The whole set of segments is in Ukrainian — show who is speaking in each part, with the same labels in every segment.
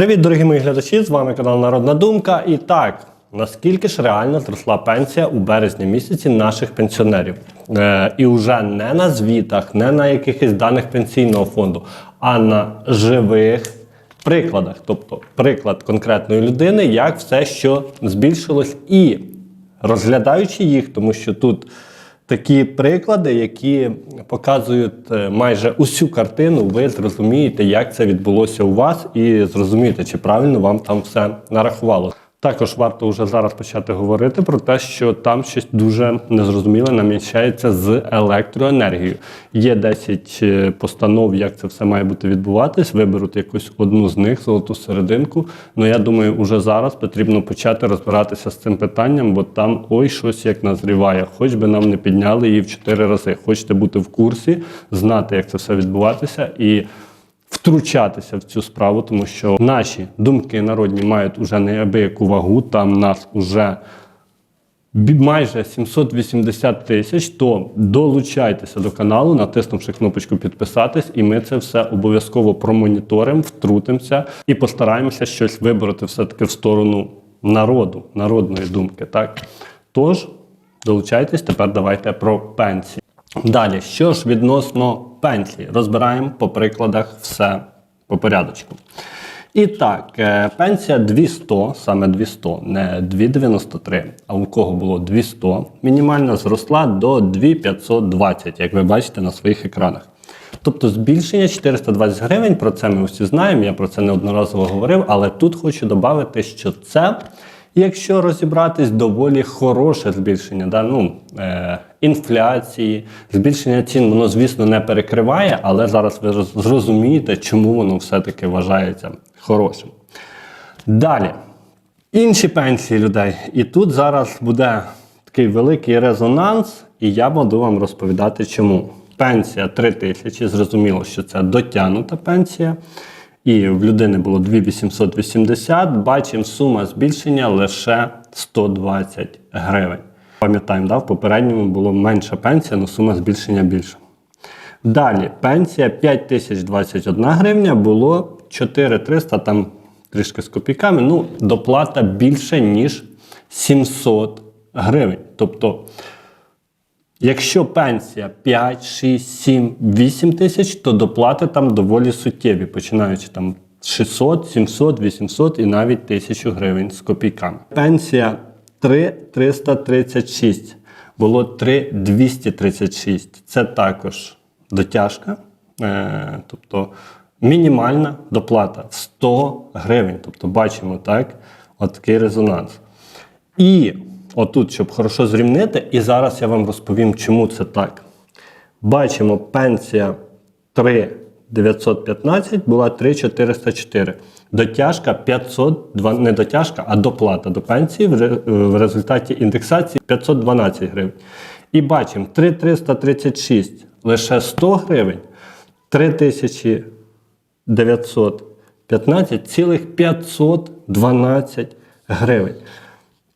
Speaker 1: Привіт, дорогі мої глядачі! З вами канал Народна Думка. І так, наскільки ж реально зросла пенсія у березні місяці наших пенсіонерів? Е, і вже не на звітах, не на якихось даних пенсійного фонду, а на живих прикладах. Тобто приклад конкретної людини, як все, що збільшилось, і розглядаючи їх, тому що тут. Такі приклади, які показують е, майже усю картину, ви зрозумієте, як це відбулося у вас, і зрозумієте, чи правильно вам там все нарахувало. Також варто вже зараз почати говорити про те, що там щось дуже незрозуміле намічається з електроенергією. Є 10 е, постанов, як це все має бути відбуватись. Виберуть якусь одну з них, золоту серединку. Ну я думаю, уже зараз потрібно почати розбиратися з цим питанням, бо там ой щось як назріває. Хоч би нам не підняли її в 4 рази. Хочете бути в курсі, знати, як це все відбуватися і втручатися в цю справу, тому що наші думки народні мають уже неабияку вагу. Там нас уже майже 780 тисяч. То долучайтеся до каналу, натиснувши кнопочку підписатись, і ми це все обов'язково промоніторимо, втрутимося і постараємося щось вибороти все-таки в сторону народу, народної думки. Так тож долучайтесь. Тепер давайте про пенсії. Далі, що ж відносно пенсії, розбираємо по прикладах все по порядочку. І так, е, пенсія 200, саме 200, не 293, а у кого було 200, мінімально зросла до 2520, як ви бачите на своїх екранах. Тобто збільшення 420 гривень, про це ми всі знаємо, я про це неодноразово говорив, але тут хочу додати, що це, якщо розібратись, доволі хороше збільшення. Да? Ну, е, інфляції, збільшення цін, воно, звісно, не перекриває, але зараз ви зрозумієте, чому воно все-таки вважається хорошим. Далі. Інші пенсії людей. І тут зараз буде такий великий резонанс, і я буду вам розповідати, чому. Пенсія 3 тисячі, зрозуміло, що це дотягнута пенсія. І в людини було 2880, бачимо сума збільшення лише 120 гривень. Пам'ятаємо, да, в попередньому було менша пенсія, але сума збільшення більша. Далі, пенсія 5021 гривня, було 4300, там трішки з копійками, ну, доплата більше, ніж 700 гривень. Тобто, якщо пенсія 5, 6, 7, 8 тисяч, то доплати там доволі суттєві, починаючи там 600, 700, 800 і навіть 1000 гривень з копійками. Пенсія 3,336, було 3,236. Це також дотяжка, е, тобто мінімальна доплата 100 гривень. Тобто бачимо так, от такий резонанс. І отут, щоб хорошо зрівнити, і зараз я вам розповім, чому це так. Бачимо, пенсія 3,915 була 3,404. Дотяжка 500, два- не дотяжка, а доплата до пенсії в, в результаті індексації 512 гривень. І бачимо 3,336 лише 100 гривень, 3,000 915 цілих 512 гривень.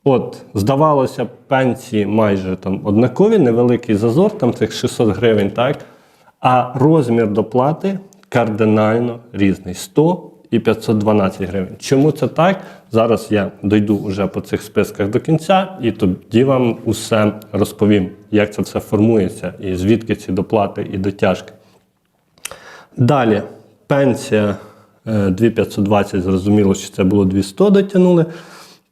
Speaker 1: От, здавалося, пенсії майже там однакові, невеликий зазор, там цих 600 гривень, так? А розмір доплати кардинально різний 100 і 512 гривень. Чому це так? Зараз я дойду вже по цих списках до кінця, і тоді вам усе розповім, як це все формується, і звідки ці доплати і дотяжки. Далі пенсія е, 2520, зрозуміло, що це було 200 дотягнули.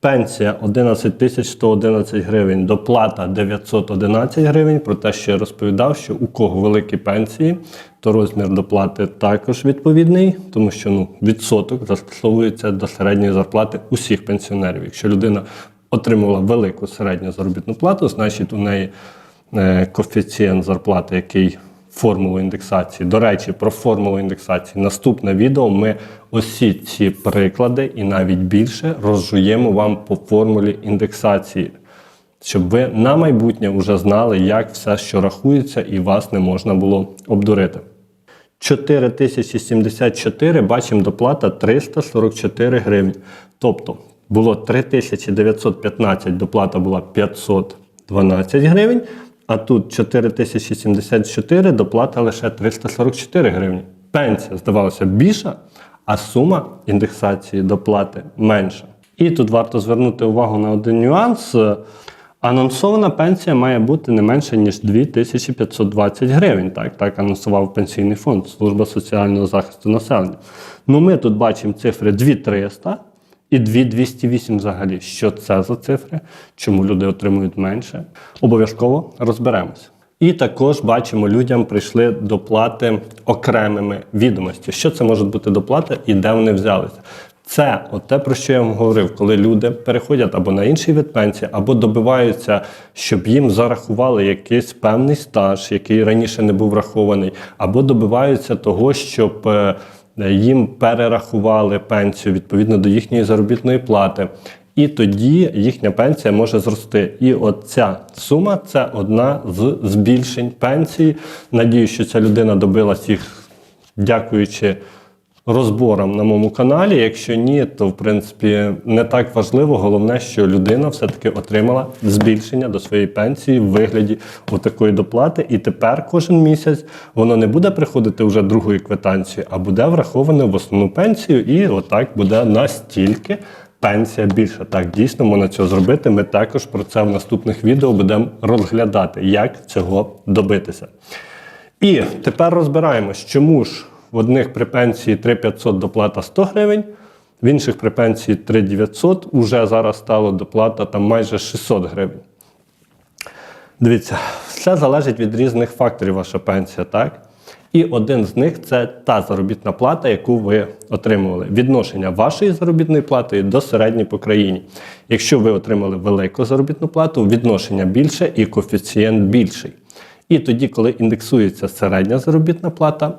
Speaker 1: Пенсія 11 111 гривень, доплата 911 гривень. Про те, що я розповідав, що у кого великі пенсії, то розмір доплати також відповідний, тому що ну, відсоток застосовується до середньої зарплати усіх пенсіонерів. Якщо людина отримувала велику середню заробітну плату, значить у неї е, коефіцієнт зарплати, який формулу індексації. До речі, про формулу індексації. Наступне відео ми усі ці приклади і навіть більше розжуємо вам по формулі індексації, щоб ви на майбутнє вже знали, як все, що рахується, і вас не можна було обдурити. 4074 бачимо доплата 344 гривні. Тобто було 3915, доплата була 512 гривень, а тут 4074, доплата лише 344 гривні. Пенсія, здавалося, більша, а сума індексації доплати менша. І тут варто звернути увагу на один нюанс. Анонсована пенсія має бути не менше, ніж 2520 гривень. Так, так анонсував Пенсійний фонд, Служба соціального захисту населення. Ну, ми тут бачимо цифри 2300 і 2208 взагалі. Що це за цифри? Чому люди отримують менше? Обов'язково розберемося. І також бачимо, людям прийшли доплати окремими відомості. Що це можуть бути доплати і де вони взялися? Це от те, про що я вам говорив, коли люди переходять або на інший вид пенсії, або добиваються, щоб їм зарахували якийсь певний стаж, який раніше не був врахований, або добиваються того, щоб е, їм перерахували пенсію відповідно до їхньої заробітної плати. І тоді їхня пенсія може зрости. І от ця сума це одна з збільшень пенсії. Надію, що ця людина добилась їх, дякуючи розборам на моєму каналі. Якщо ні, то в принципі не так важливо. Головне, що людина все-таки отримала збільшення до своєї пенсії в вигляді такої доплати. І тепер кожен місяць воно не буде приходити вже другою квитанцією, а буде враховане в основну пенсію, і отак буде настільки. Пенсія більша. Так, дійсно можна цього зробити. Ми також про це в наступних відео будемо розглядати, як цього добитися. І тепер розбираємось, чому ж в одних при пенсії 3500 доплата 100 гривень, в інших при пенсії 3900 уже зараз стало доплата там майже 600 гривень. Дивіться, все залежить від різних факторів ваша пенсія, так? І один з них це та заробітна плата, яку ви отримували. Відношення вашої заробітної плати до середньої по країні. Якщо ви отримали велику заробітну плату, відношення більше і коефіцієнт більший. І тоді, коли індексується середня заробітна плата,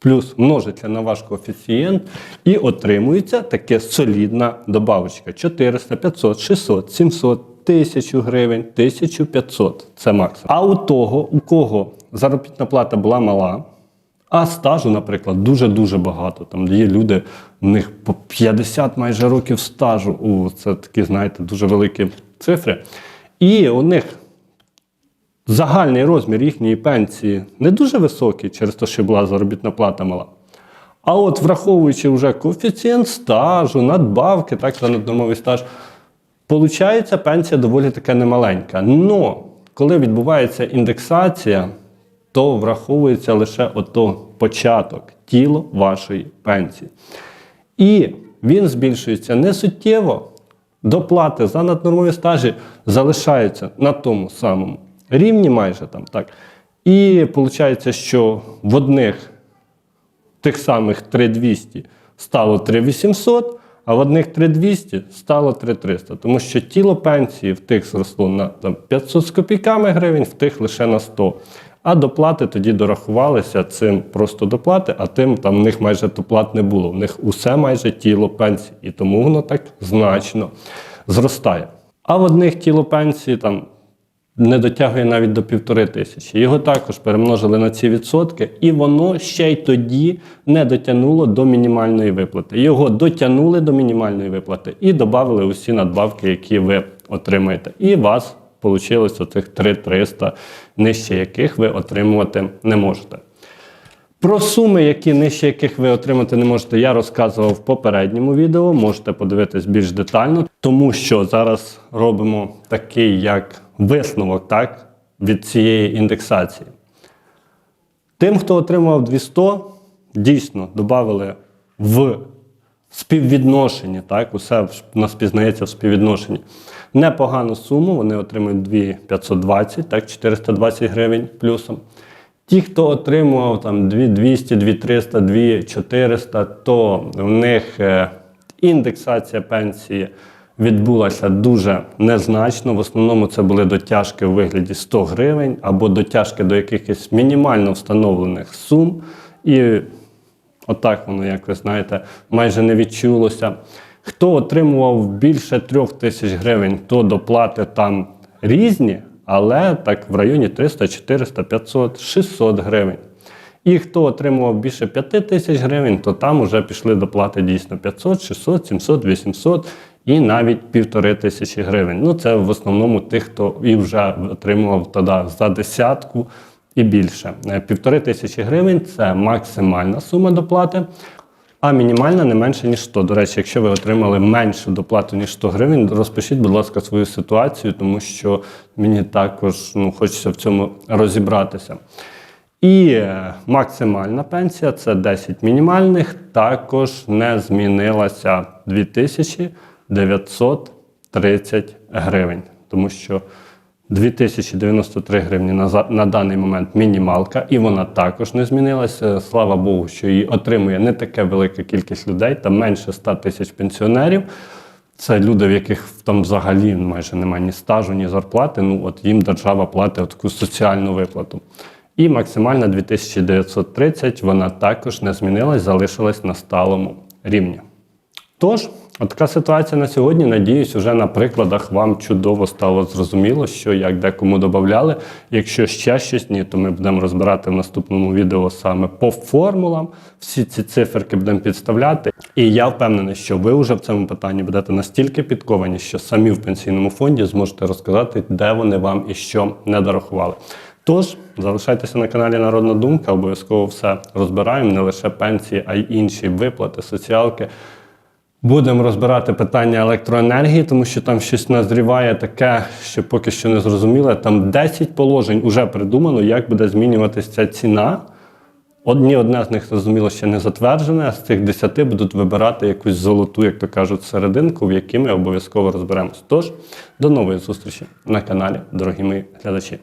Speaker 1: плюс множиться на ваш коефіцієнт, і отримується таке солідна добавочка: 400, 500, 600, 700. Тисячу гривень, 1500 це максимум. А у того, у кого заробітна плата була мала, а стажу, наприклад, дуже-дуже багато. Там є люди, в них по 50 майже років стажу. О, це такі, знаєте, дуже великі цифри. І у них загальний розмір їхньої пенсії не дуже високий, через те, що була заробітна плата мала. А от враховуючи вже коефіцієнт стажу, надбавки, так, за наднормовий стаж, Получається, пенсія доволі таки немаленька. Но коли відбувається індексація, то враховується лише ото початок, тіло вашої пенсії. І він збільшується не суттєво. Доплати за наднормові стажі залишаються на тому самому рівні, майже там так. І виходить, що в одних тих самих 3200 стало 3800, а в одних 3200 стало 3300, тому що тіло пенсії в тих зросло на там, 500 з копійками гривень, в тих лише на 100. А доплати тоді дорахувалися цим просто доплати, а тим там в них майже доплат не було. В них усе майже тіло пенсії, і тому воно так значно зростає. А в одних тіло пенсії там не дотягує навіть до півтори тисячі. Його також перемножили на ці відсотки, і воно ще й тоді не дотягнуло до мінімальної виплати. Його дотягнули до мінімальної виплати і додали усі надбавки, які ви отримаєте. І вас вийшло оцих 3300, нижче яких ви отримувати не можете. Про суми, які нижче яких ви отримати не можете, я розказував в попередньому відео. Можете подивитись більш детально, тому що зараз робимо такий як висновок так, від цієї індексації. Тим, хто отримував 200, дійсно додали в співвідношенні, так, усе нас пізнається в співвідношенні. Непогану суму, вони отримують 2520, так, 420 гривень плюсом. Ті, хто отримував там 2200, 2300, 2400, то в них е, індексація пенсії відбулася дуже незначно. В основному це були дотяжки у вигляді 100 гривень або дотяжки до якихось мінімально встановлених сум. І отак воно, як ви знаєте, майже не відчулося. Хто отримував більше трьох тисяч гривень, то доплати там різні, але так в районі 300, 400, 500, 600 гривень. І хто отримував більше 5 тисяч гривень, то там вже пішли доплати дійсно 500, 600, 700, 800 і навіть півтори тисячі гривень. Ну це в основному тих, хто і вже отримував тоді за десятку і більше. Е, півтори тисячі гривень це максимальна сума доплати. а мінімальна не менше, ніж 100. До речі, якщо ви отримали меншу доплату, ніж 100 гривень, розпишіть, будь ласка, свою ситуацію, тому що мені також ну, хочеться в цьому розібратися. І е, максимальна пенсія це 10 мінімальних, також не змінилася 2930 гривень, тому що 2093 гривні на, на даний момент мінімалка, і вона також не змінилася. Слава Богу, що її отримує не така велика кількість людей, там менше 100 тисяч пенсіонерів. Це люди, в яких там взагалі майже немає ні стажу, ні зарплати. Ну от їм держава платить таку соціальну виплату. І максимальна 2930, вона також не змінилась, залишилась на сталому рівні. Тож, от така ситуація на сьогодні. Надіюсь, уже на прикладах вам чудово стало зрозуміло, що як декому додавали. Якщо ще щось ні, то ми будемо розбирати в наступному відео саме по формулам. Всі ці циферки будемо підставляти. І я впевнений, що ви вже в цьому питанні будете настільки підковані, що самі в пенсійному фонді зможете розказати, де вони вам і що не дорахували. Тож залишайтеся на каналі Народна Думка, обов'язково все розбираємо, не лише пенсії, а й інші виплати, соціалки. Будемо розбирати питання електроенергії, тому що там щось назріває таке, що поки що не зрозуміле. Там 10 положень вже придумано, як буде змінюватися ця ціна. Одні одне з них зрозуміло ще не затверджене, а з цих 10 будуть вибирати якусь золоту, як то кажуть, серединку, в якій ми обов'язково розберемось. Тож, до нової зустрічі на каналі, дорогі мої глядачі.